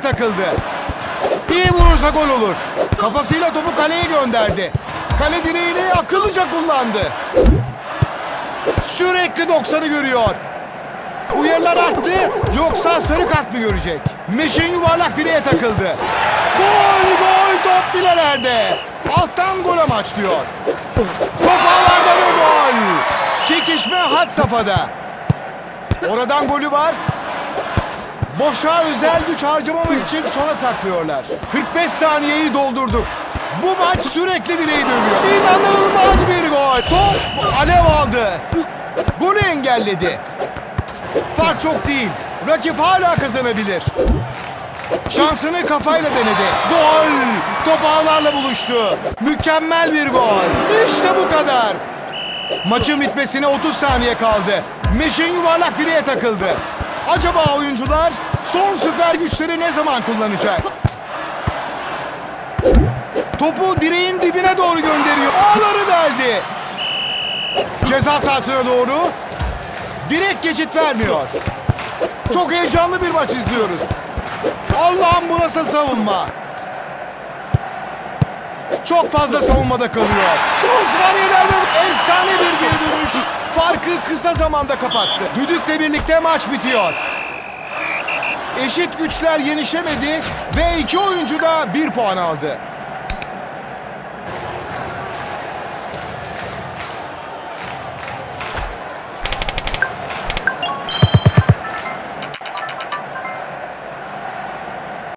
direğe takıldı. İyi vurursa gol olur. Kafasıyla topu kaleye gönderdi. Kale direğini akıllıca kullandı. Sürekli 90'ı görüyor. Uyarılar arttı yoksa sarı kart mı görecek? Meşin yuvarlak direğe takıldı. Gol gol top filelerde. Alttan gol amaçlıyor. Top ağlarda ve gol. Çekişme had safhada. Oradan golü var. Boşa özel güç harcamamak için sona saklıyorlar. 45 saniyeyi doldurduk. Bu maç sürekli direği dönüyor. İnanılmaz bir gol. Top alev aldı. Golü engelledi. Fark çok değil. Rakip hala kazanabilir. Şansını kafayla denedi. Gol! Top ağlarla buluştu. Mükemmel bir gol. İşte bu kadar. Maçın bitmesine 30 saniye kaldı. Meşin yuvarlak direğe takıldı. Acaba oyuncular son süper güçleri ne zaman kullanacak? Topu direğin dibine doğru gönderiyor. Ağları deldi. Ceza sahasına doğru. Direkt geçit vermiyor. Çok heyecanlı bir maç izliyoruz. Allah'ım bu nasıl savunma? Çok fazla savunmada kalıyor. Son saniyelerde efsane bir geri. Farkı kısa zamanda kapattı. Düdükle birlikte maç bitiyor. Eşit güçler yenişemedi ve iki oyuncu da bir puan aldı.